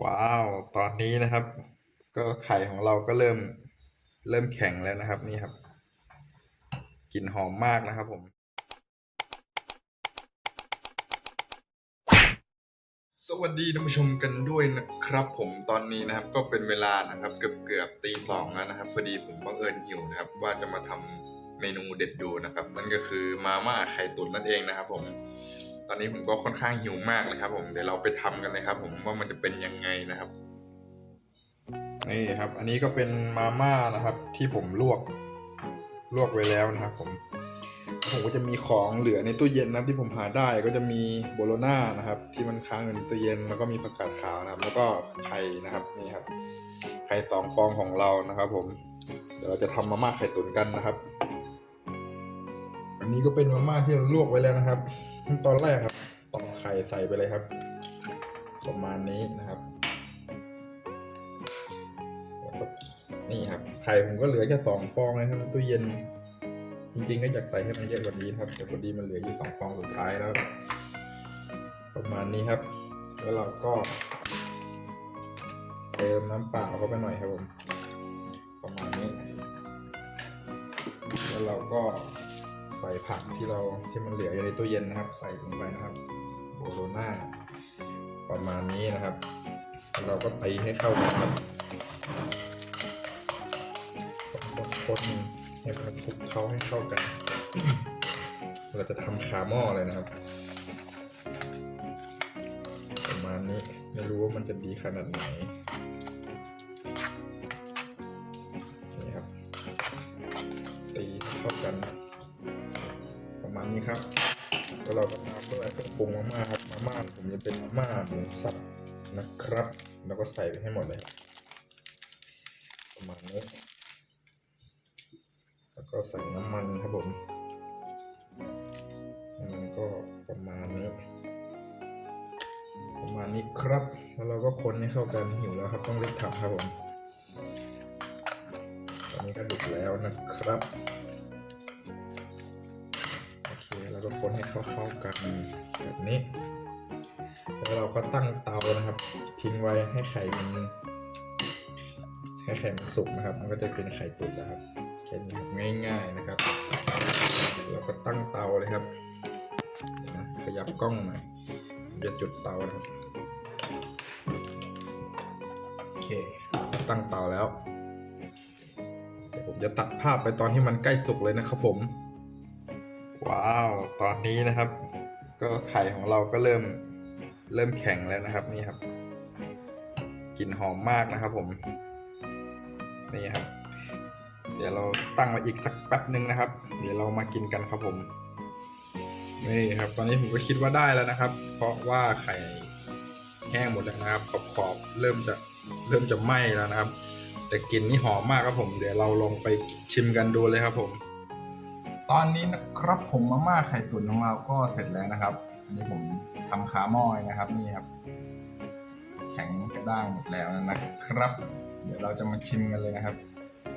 ว้าว ตอนนี้นะครับ ก็ไข่ของเราก็เริ่มเริ่มแข็งแล้วนะครับ นี่ครับกลิ่นหอมมากนะครับผม สวัสดีท่านผู้ชมกันด้วยนะครับ ผมตอนนี้นะครับ ก็เป็นเวลานะครับ เกือบเกือบตีสองแล้วนะครับพอดีผมบังเอิญหิวนะครับ ว่าจะมาทำเมนูเด็ดดูนะครับนั่นก็คือมาม่าไข่ตุ๋นนั่นเองนะครับ ผม ตอนนี้ผมก็ค่อนข้างหิวมากเลยครับ ผมเดี๋ยวเราไปทำกันเลยครับ ผมว่ามันจะเป็นยังไงนะครับนี่ครับ อันนี้ก็เป็นมาม่านะครับ ที่ผมลวกลวกไว้แล้วนะครับ ผมผมก็จะมีของเหลือในตู้เย็นนะครับ ที่ผมหาได้ก็จะมีโบโลน่านะครับ ที่มันค้างอยู่ในตู้เย็นแล้วก็มีผักกาดขาวนะครับ แล้วก็ไข่นะครับนี่ครับไข่สองฟองของเรานะครับ ผมเดี๋ยวเราจะทำมาม่าไข่ตุ๋นกันนะครับ อันนี้ก็เป็นมาม่าที่เราลวกไว้แล้วนะครับ ขั้นตอนแรกครับตอกไข่ใส่ไปเลยครับ ประมาณนี้นะครับนี่ครับ ไข่ผมก็เหลือแค่สองฟองนะครับตู้เย็น จริง ๆ ก็อยากใส่ให้มันเยอะกว่านี้ครับแต่พอดีมันเหลืออยู่สองฟองสุดท้ายแล้ว ประมาณนี้ครับ แล้วเราก็เติมน้ำเปล่าเข้าไปหน่อยครับผม ประมาณนี้ แล้วเราก็ ใส่ผักที่เราที่มันเหลืออยู่ในตู้เย็นนะครับ ใส่ลงไปนะครับโบโลน่าประมาณนี้นะครับ เราก็ตีให้เข้ากันครับคนๆให้มันคลุกเข้าให้เข้ากัน เราจะทำขาหม้อเลยนะครับ ประมาณนี้ไม่รู้ว่ามันจะดีขนาดไหน ครับแล้วเราก็ตามด้วยเครื่องปรุงมาม่าครับมาม่าผมจะเป็นมาม่าหมูสับนะครับ แล้วก็ใส่ไปให้หมดเลยประมาณนี้แล้วก็ใส่น้ำมันครับผมน้ำมันก็ประมาณนี้ ประมาณนี้ครับ แล้วเราก็คนให้เข้ากันหิวแล้วครับ ต้องเรีบทำครับผมตอนนี้ก็ดึกแล้วนะครับ แล้วก็คนให้เข้าเข้าๆกันแบบนี้ แล้วเราก็ตั้งเตานะครับ ทิ้งไว้ให้ไข่มันให้ไข่มันสุกนะครับ มันก็จะเป็นไข่ตุ๋นแล้วครับแค่นี้ครับง่ายๆนะครับเราก็ตั้งเตาเลยครับนะขยับกล้องหน่อยจะจุดเตานะครับโอเคตั้งเตาแล้วเดี๋ยวผมจะตัดภาพไปตอนที่มันใกล้สุกเลยนะครับผม ว้าว ตอนนี้นะครับ ก็ไข่ของเราก็เริ่มเริ่มแข็งแล้วนะครับนี่ครับกลิ่นหอมมากนะครับ ผมนี่ครับ เดี๋ยวเราตั้งไว้อีกสักแป๊บหนึ่งนะครับ เดี๋ยวเรามากินกันครับผมนี่ครับ ตอนนี้ผมก็คิดว่าได้แล้วนะครับ เพราะว่าไข่แห้งหมดแล้วนะครับ ขอบขอบๆเริ่มจะเริ่มจะไหม้แล้วนะครับ แต่กลิ่นนี่หอมมากครับผม เดี๋ยวเราลองไปชิมกันดูเลยครับผม ตอนนี้นะครับผมมาม่าไข่ตุ๋นของเราก็เสร็จแล้วนะครับ อันนี้ผมทำขาหม้อนะครับนี่ครับ แข็งกระด้างหมดแล้วนะครับ เดี๋ยวเราจะมาชิมกันเลยนะครับ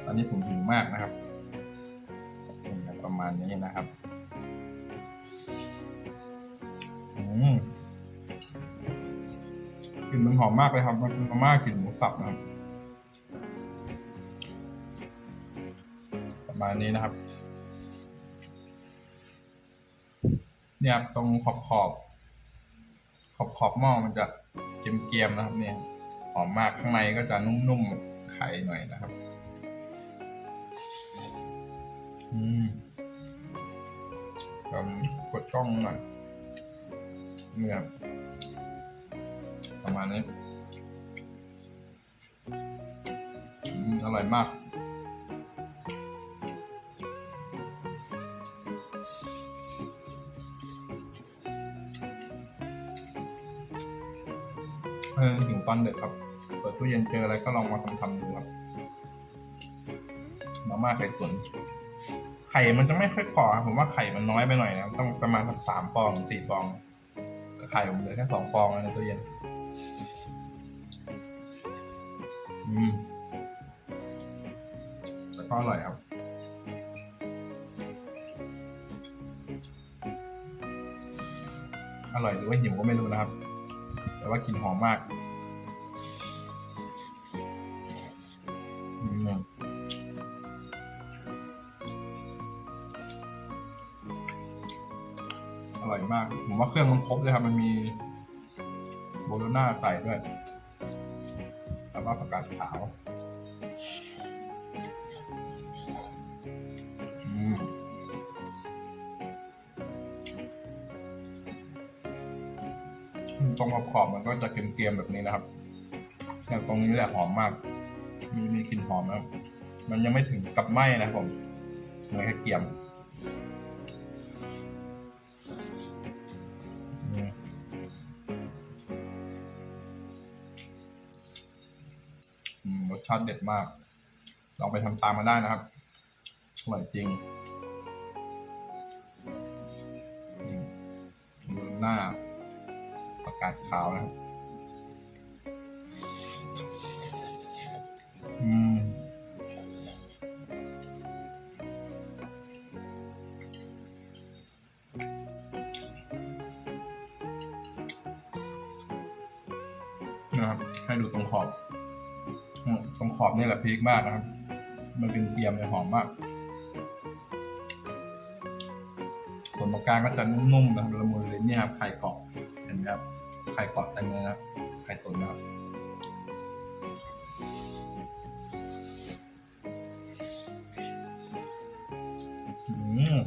ตอนนี้ผมหิวมากนะครับประมาณนี้นะครับอืมกลิ่นมันหอมมากเลยครับมันมาม่ากลิ่นหมูสับนะครับ ประมาณนี้นะครับ เนี่ยครับตรงขอบขอบ ขอบขอบหม้อมันจะเกรียมๆนะครับเนี่ยหอมมากข้างในก็จะนุ่มๆไข่หน่อยนะครับ อืมผมกดช่องหน่อยเนี่ยประมาณนี้อืมอร่อยมาก เออถึงตอนเดึกครับ เปิดตู้เย็นเจออะไรก็ลองมาทำทำดูครับมาม่าไข่ตุ๋นไข่มันจะไม่ค่อยเกาะครับผมว่าไข่มันน้อยไปหน่อยนะต้องประมาณสักสามฟองสี่ฟองแต่ไข่ผมเหลือแค่สองฟองในตู้เย็นอืมแต่ก็อร่อยครับอร่อยหรือว่าหิวก็ไม่รู้นะครับ แต่ว่ากลิ่นหอมมากอร่อยมาก ผมว่าเครื่องมันครบเลยครับ มันมีโบโลน่าใส่ด้วย แล้วก็าระกกาดขาว ตรงขอบๆมันก็จะเกรียมๆแบบนี้นะครับแต่ตรงนี้แหละหอมมาก มีมีกลิ่นหอมนะครับ มันยังไม่ถึงกับไหม้นะผมมันแค่เกรียมรสชาติเด็ดมาก ลองไปทำตามมาได้นะครับ อร่อยจริง หน้า กาศขาวนะครับอืมนะครับ ให้ดูตรงขอบ ตรงขอบนี่แหละพีคมากนะครับ มันเป็นเกรียมเลยหอมมากส่วนตรงกลางก็จะนุ่มๆนะครับละมุนลิ้นเนี่ยครับไข่เกาะเห็นไหมครับ ไข่กาะเต็มเลยนะครับไข่ตุ๋นนะครับอืม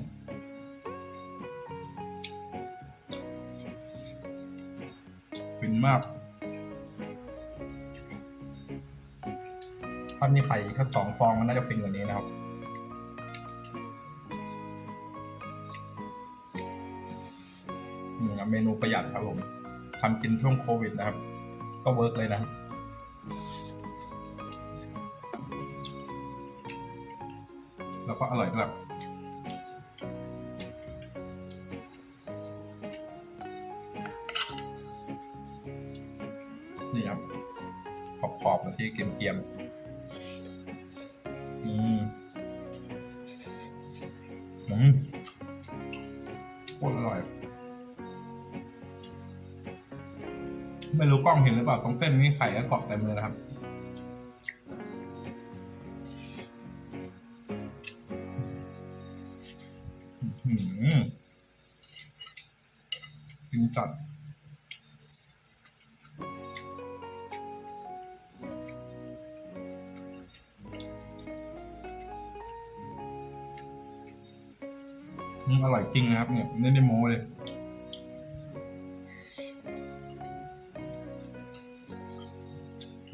ฟินมากถ้ามีไข่แค่สองฟองมันน่าจะฟินกว่านี้นะครับอืมเมนูประหยัดครับผม ทำกินช่วงโควิดนะครับ ก็เวิร์กเลยนะครับแล้วก็อร่อยด้วยนี่ครับ ขอบขอบๆนะที่เกรียมๆอืมอืมโคตรอร่อย ไม่รู้กล้องเห็นหรือเปล่าตรงเส้นนี้ไข่ก็เกาะเต็มเลยนะครับกินจัดอืมอร่อยจริงนะครับเนี่ยไม่ได้โม้เลย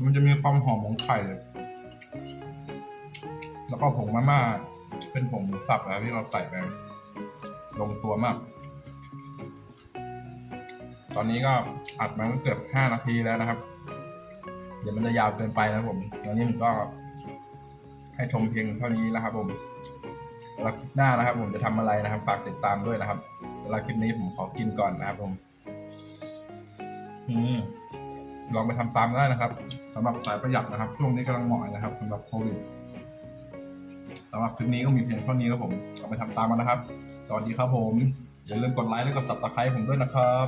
มันจะมีความหอมของไข่ แล้วก็ผงมาม่า เป็นผงหมูสับนะครับที่เราใส่ไปลงตัวมาก ตอนนี้ก็อัดมาก็เกือบห้านาทีแล้วนะครับ เดี๋ยวมันจะยาวเกินไปนะผม ตอนนี้ผมก็ให้ชมเพียงเท่านี้แล้วครับผมเวลาคลิปหน้านะครับ ผมจะทำอะไรนะครับ ฝากติดตามด้วยนะครับเวลาคลิปนี้ผมขอกินก่อนนะครับผม อืม ลองไปทำตามได้นะครับสำหรับสายประหยัดนะครับ ช่วงนี้กำลังเหมาะนะครับสำหรับโควิดสำหรับคลิปนี้ก็มีเพียงเท่านี้ครับผมลองไปทำตามกันนะครับ สวัสดีครับผม อย่าลืมกดไลค์และกด subscribe ผมด้วยนะครับ